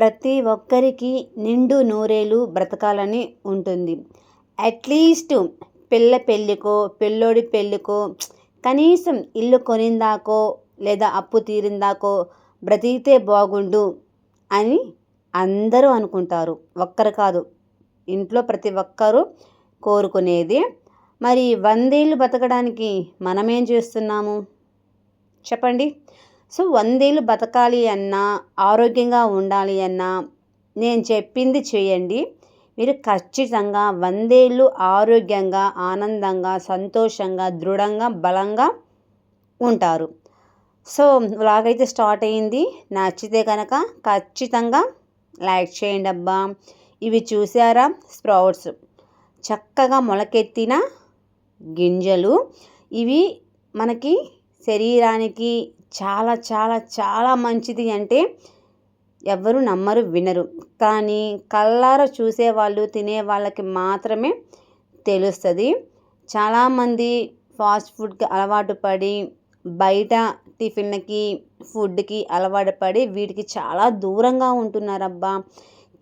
ప్రతి ఒక్కరికి నిండు నూరేళ్ళు బ్రతకాలని ఉంటుంది. అట్లీస్ట్ పిల్ల పెళ్ళికో పిల్లోడి పెళ్ళికో కనీసం ఇల్లు కొనిందాకో లేదా అప్పు తీరిందాకో బ్రతికితే బాగుండు అని అందరూ అనుకుంటారు. ఒక్కరు కాదు ఇంట్లో ప్రతి ఒక్కరూ కోరుకునేది. మరి వందేళ్ళు బతకడానికి మనమేం చేస్తున్నాము? చెప్పండి. సో వందేళ్ళు బతకాలి అన్నా ఆరోగ్యంగా ఉండాలి అన్నా నేను చెప్పింది చేయండి. మీరు ఖచ్చితంగా వందేళ్ళు ఆరోగ్యంగా ఆనందంగా సంతోషంగా దృఢంగా బలంగా ఉంటారు. సో లాగైతే స్టార్ట్ అయ్యింది నచ్చితే కనుక ఖచ్చితంగా లైక్ చేయండి అబ్బా. ఇవి చూసారా స్ప్రౌట్స్? చక్కగా మొలకెత్తిన గింజలు. ఇవి మనకి శరీరానికి చాలా చాలా చాలా మంచిది అంటే ఎవరు నమ్మరు వినరు. కానీ కళ్ళార చూసేవాళ్ళు తినే వాళ్ళకి మాత్రమే తెలుస్తుంది. చాలామంది ఫాస్ట్ ఫుడ్కి అలవాటు పడి బయట టిఫిన్లకి ఫుడ్కి అలవాటు పడి వీటికి చాలా దూరంగా ఉంటున్నారబ్బా.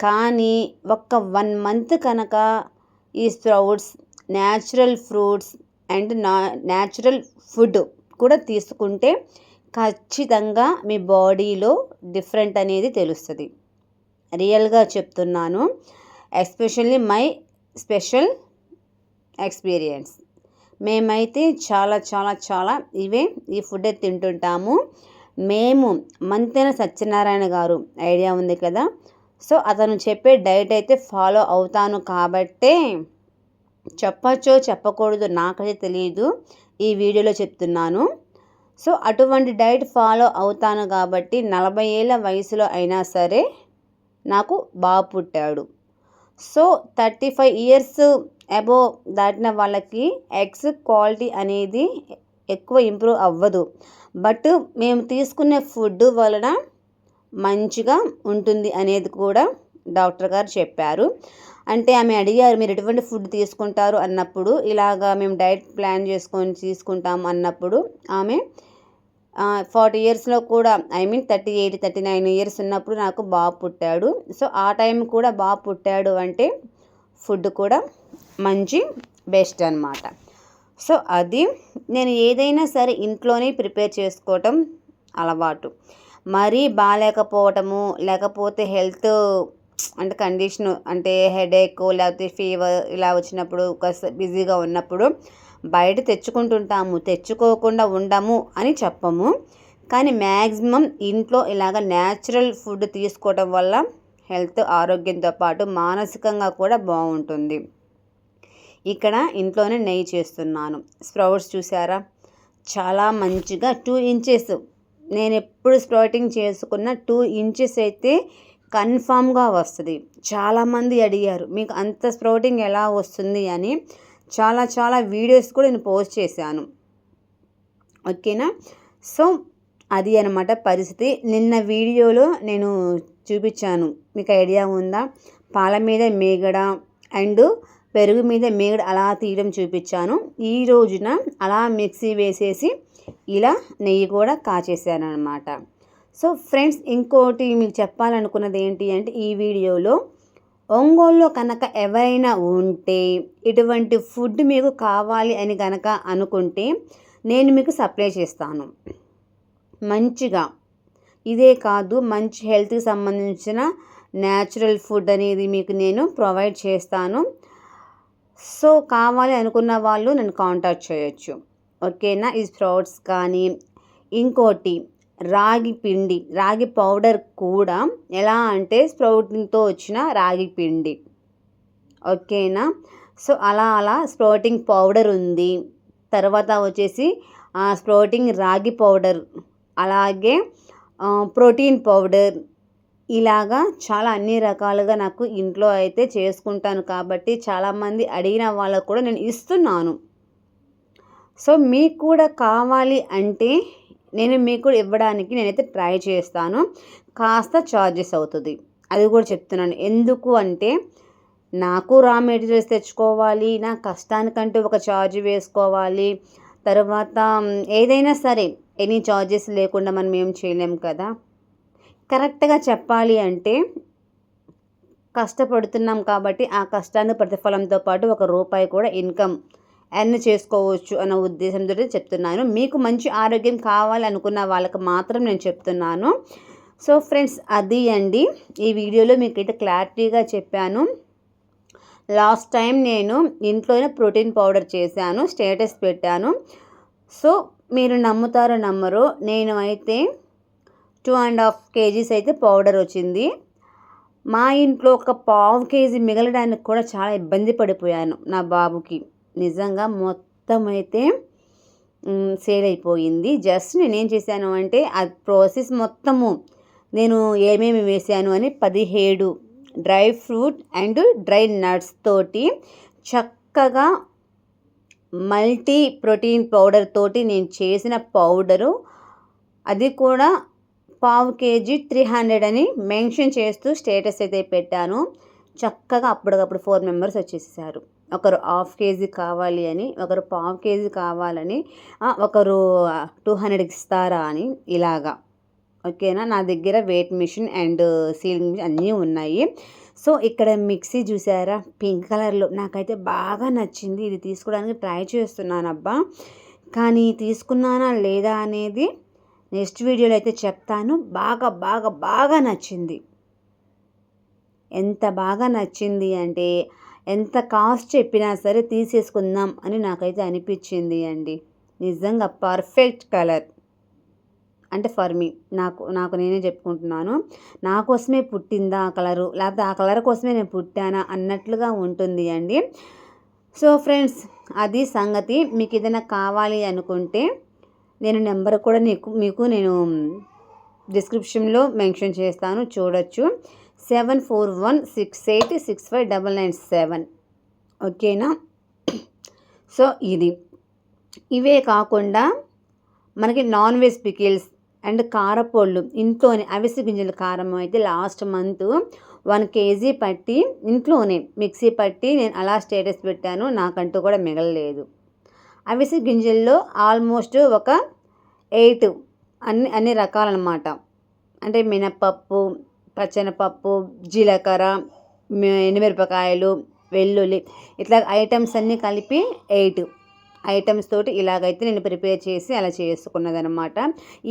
కానీ ఒక్క వన్ మంత్ కనుక ఈ స్ప్రౌట్స్ న్యాచురల్ ఫ్రూట్స్ అండ్ నా న్యాచురల్ ఫుడ్ కూడా తీసుకుంటే ఖచ్చితంగా మీ బాడీలో డిఫరెంట్ అనేది తెలుస్తుంది. రియల్గా చెప్తున్నాను ఎస్పెషల్లీ మై స్పెషల్ ఎక్స్పీరియన్స్. మేమైతే చాలా చాలా చాలా ఇవే ఈ ఫుడ్ తింటుంటాము. మేము మంతెన సత్యనారాయణ గారు ఐడియా ఉంది కదా? సో అతను చెప్పే డైట్ అయితే ఫాలో అవుతాను కాబట్టే చెప్పచ్చో చెప్పకూడదు నాకైతే తెలియదు ఈ వీడియోలో చెప్తున్నాను. సో అటువంటి డైట్ ఫాలో అవుతాను కాబట్టి నలభై ఏళ్ళ వయసులో అయినా సరే నాకు బాగా పుట్టాడు. So thirty five years above దాటిన వాళ్ళకి ఎగ్స్ క్వాలిటీ అనేది ఎక్కువ ఇంప్రూవ్ అవ్వదు. బట్ మేము తీసుకునే ఫుడ్ వలన మంచిగా ఉంటుంది అనేది కూడా డాక్టర్ గారు చెప్పారు. అంటే ఆమె అడిగారు మీరు ఎటువంటి ఫుడ్ తీసుకుంటారు? అన్నప్పుడు ఇలాగా మేము డైట్ ప్లాన్ చేసుకొని తీసుకుంటాం అన్నప్పుడు ఆమె ఫార్టీ ఇయర్స్లో కూడా I mean thirty eight thirty nine years ఉన్నప్పుడు నాకు బాబు పుట్టాడు. సో ఆ టైం కూడా బాబు పుట్టాడు అంటే ఫుడ్ కూడా మంచి బెస్ట్ అనమాట సో అది నేను ఏదైనా సరే ఇంట్లోనే ప్రిపేర్ చేసుకోవటం అలవాటు. మరీ బాగాలేకపోవటము లేకపోతే హెల్త్ అంటే కండిషన్ అంటే హెడేక్ లేకపోతే ఫీవర్ ఇలా వచ్చినప్పుడు బిజీగా ఉన్నప్పుడు బయట తెచ్చుకుంటుంటాము తెచ్చుకోకుండా ఉండము అని చెప్పము. కానీ మ్యాక్సిమం ఇంట్లో ఇలాగ న్యాచురల్ ఫుడ్ తీసుకోవడం వల్ల హెల్త్ ఆరోగ్యంతో పాటు మానసికంగా కూడా బాగుంటుంది. ఇక్కడ ఇంట్లోనే నెయ్యి చేస్తున్నాను. స్ప్రౌట్స్ చూసారా? చాలా మంచిగా టూ ఇంచెస్. నేను ఎప్పుడు స్ప్రౌటింగ్ చేసుకున్న టూ ఇంచెస్ అయితే కన్ఫామ్గా వస్తుంది. చాలామంది అడిగారు మీకు అంత స్ప్రౌటింగ్ ఎలా వస్తుంది? అని. చాలా చాలా వీడియోస్ కూడా నేను పోస్ట్ చేశాను. ఓకేనా? సో అది అనమాట పరిస్థితి. నిన్న వీడియోలో నేను చూపించాను. మీకు ఐడియా ఉందా? పాల మీద మేగడ అండ్ పెరుగు మీద మేగడ అలా తీయడం చూపించాను. ఈ రోజున అలా మిక్సీ వేసేసి ఇలా నెయ్యి కూడా కాచేసాను అనమాట సో ఫ్రెండ్స్ ఇంకోటి మీకు చెప్పాలనుకున్నది ఏంటి అంటే ఈ వీడియోలో ఒంగోలులో కనుక ఎవరైనా ఉంటే ఇటువంటి ఫుడ్ మీకు కావాలి అని కనుక అనుకుంటే నేను మీకు సప్లై చేస్తాను. మంచిగా. ఇదే కాదు మంచి హెల్త్కి సంబంధించిన న్యాచురల్ ఫుడ్ అనేది మీకు నేను ప్రొవైడ్ చేస్తాను. సో కావాలి అనుకున్న వాళ్ళు నన్ను కాంటాక్ట్ చేయొచ్చు. ఓకేనా? ఈ స్ప్రౌట్స్ కానీ ఇంకోటి రాగి పిండి రాగి పౌడర్ కూడా ఎలా అంటే స్ప్రౌటింగ్తో వచ్చిన రాగి పిండి. ఓకేనా? సో అలా అలా స్ప్రౌటింగ్ పౌడర్ ఉంది. తర్వాత వచ్చేసి స్ప్రౌటింగ్ రాగి పౌడర్ అలాగే ప్రోటీన్ పౌడర్ ఇలాగా చాలా అన్ని రకాలుగా నాకు ఇంట్లో అయితే చేసుకుంటాను కాబట్టి చాలామంది అడిగిన వాళ్ళకు కూడా నేను ఇస్తున్నాను. సో మీకు కూడా కావాలి అంటే నేను మీకు ఇవ్వడానికి నేనైతే ట్రై చేస్తాను. కాస్త ఛార్జెస్ అవుతుంది. అది కూడా చెప్తున్నాను. ఎందుకు అంటే నాకు రా మెటీరియల్స్ తెచ్చుకోవాలి నా కష్టానికంటే ఒక ఛార్జ్ వేసుకోవాలి. తర్వాత ఏదైనా సరే ఎనీ ఛార్జెస్ లేకుండా మనం ఏం చేయలేం కదా. కరెక్ట్గా చెప్పాలి అంటే కష్టపడుతున్నాం కాబట్టి ఆ కష్టాన్ని ప్రతిఫలంతో పాటు ఒక రూపాయి కూడా ఇన్కమ్ ఎర్న్ చేసుకోవచ్చు అన్న ఉద్దేశంతో చెప్తున్నాను. మీకు మంచి ఆరోగ్యం కావాలి అనుకున్న వాళ్ళకి మాత్రం నేను చెప్తున్నాను. సో ఫ్రెండ్స్ అది అండి. ఈ వీడియోలో మీకైతే క్లారిటీగా చెప్పాను. లాస్ట్ టైం నేను ఇంట్లోనే ప్రోటీన్ పౌడర్ చేశాను స్టేటస్ పెట్టాను. సో మీరు నమ్ముతారో నమ్మరు నేను అయితే టూ అండ్ హాఫ్ కేజీస్ అయితే పౌడర్ వచ్చింది. మా ఇంట్లో ఒక పావు కేజీ మిగలడానికి కూడా చాలా ఇబ్బంది పడిపోయాను నా బాబుకి. నిజంగా మొత్తం అయితే సేల్ అయిపోయింది జస్ట్ నేనేం చేశాను అంటే ఆ ప్రాసెస్ మొత్తము నేను ఏమేమి వేసాను అని పదిహేడు dry fruit and dry nuts తోటి చక్కగా మల్టీ ప్రోటీన్ పౌడర్ తోటి నేను చేసిన పౌడరు. అది కూడా పావు కేజీ త్రీ హండ్రెడ్ అని మెన్షన్ చేస్తూ స్టేటస్ అయితే పెట్టాను. చక్కగా అప్పటికప్పుడు ఫోర్ మెంబర్స్ వచ్చేసారు. ఒకరు హాఫ్ కేజీ కావాలి అని ఒకరు పావు కేజీ కావాలని ఒకరు టూ హండ్రెడ్కి ఇస్తారా అని ఇలాగా. ఓకేనా? నా దగ్గర weight machine and sealing machine అన్నీ ఉన్నాయి. సో ఇక్కడ మిక్సీ చూసారా? పింక్ కలర్లో. నాకైతే బాగా నచ్చింది. ఇది తీసుకోవడానికి ట్రై చేస్తున్నాను అబ్బా కానీ తీసుకున్నానా లేదా అనేది నెక్స్ట్ వీడియోలో అయితే చెప్తాను. బాగా బాగా బాగా నచ్చింది. ఎంత బాగా నచ్చింది అంటే ఎంత కాస్ట్ చెప్పినా సరే తీసేసుకుందాం అని నాకైతే అనిపించింది అండి. నిజంగా పర్ఫెక్ట్ కలర్. అంటే ఫర్ మీ నాకు నాకు నేనే చెప్పుకుంటున్నాను. నా కోసమే పుట్టిందా ఆ కలరు? లేకపోతే ఆ కలర్ కోసమే నేను పుట్టానా అన్నట్లుగా ఉంటుంది అండి. సో ఫ్రెండ్స్ అది సంగతి. మీకు ఏదైనా కావాలి అనుకుంటే నేను నెంబర్ కూడా నీకు మీకు నేను డిస్క్రిప్షన్లో మెన్షన్ చేస్తాను చూడొచ్చు. Seven four one six eight six five double nine seven ఓకేనా? సో ఇది. ఇవే కాకుండా మనకి నాన్ వెజ్ పికిల్స్ అండ్ కారపొళ్ళు ఇంట్లోనే అవిసె గింజల కారం అయితే లాస్ట్ మంత్ వన్ కేజీ పట్టి ఇంట్లోనే మిక్సీ పట్టి నేను అలా స్టేటస్ పెట్టాను నాకంటూ కూడా మిగలలేదు. అవిసె గింజల్లో ఆల్మోస్ట్ ఒక ఎయిట్ అన్ని అన్ని రకాలన్నమాట. అంటే మినపప్పు పచ్చనపప్పు జీలకర్ర ఎండుమిరపకాయలు వెల్లుల్లి ఇట్లా ఐటమ్స్ అన్నీ కలిపి ఎయిట్ ఐటమ్స్ తోటి ఇలాగైతే నేను ప్రిపేర్ చేసి అలా చేసుకున్నదనమాట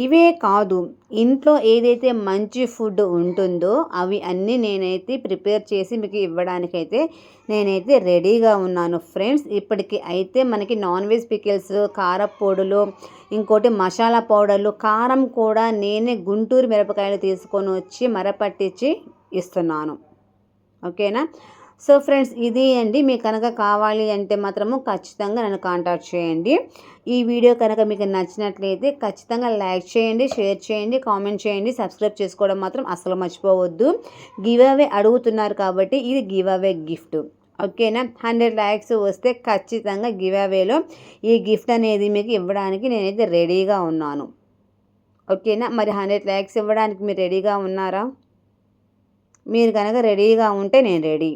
ఇవే కాదు ఇంట్లో ఏదైతే మంచి ఫుడ్ ఉంటుందో అవి అన్నీ నేనైతే ప్రిపేర్ చేసి మీకు ఇవ్వడానికైతే నేనైతే రెడీగా ఉన్నాను ఫ్రెండ్స్. ఇప్పటికి అయితే మనకి నాన్ వెజ్ పికిల్స్ కారపొడులు ఇంకోటి మసాలా పౌడర్లు కారం కూడా నేనే గుంటూరు మిరపకాయలు తీసుకొని వచ్చి మరపట్టించి ఇస్తున్నాను. ఓకేనా? సో ఫ్రెండ్స్ ఇది అండి మీకు కనుక కావాలి అంటే మాత్రము ఖచ్చితంగా నన్ను కాంటాక్ట్ చేయండి. ఈ వీడియో కనుక మీకు నచ్చినట్లయితే ఖచ్చితంగా లైక్ చేయండి షేర్ చేయండి కామెంట్ చేయండి. సబ్స్క్రైబ్ చేసుకోవడం మాత్రం అసలు మర్చిపోవద్దు. గివ్ అవే అడుగుతున్నారు కాబట్టి ఇది గివ్ అవే గిఫ్ట్. ఓకేనా? హండ్రెడ్ ల్యాక్స్ వస్తే ఖచ్చితంగా గివ్ అవేలో ఈ గిఫ్ట్ అనేది మీకు ఇవ్వడానికి నేనైతే రెడీగా ఉన్నాను. ఓకేనా? మరి హండ్రెడ్ ల్యాక్స్ ఇవ్వడానికి మీరు రెడీగా ఉన్నారా? మీరు కనుక రెడీగా ఉంటే నేను రెడీ.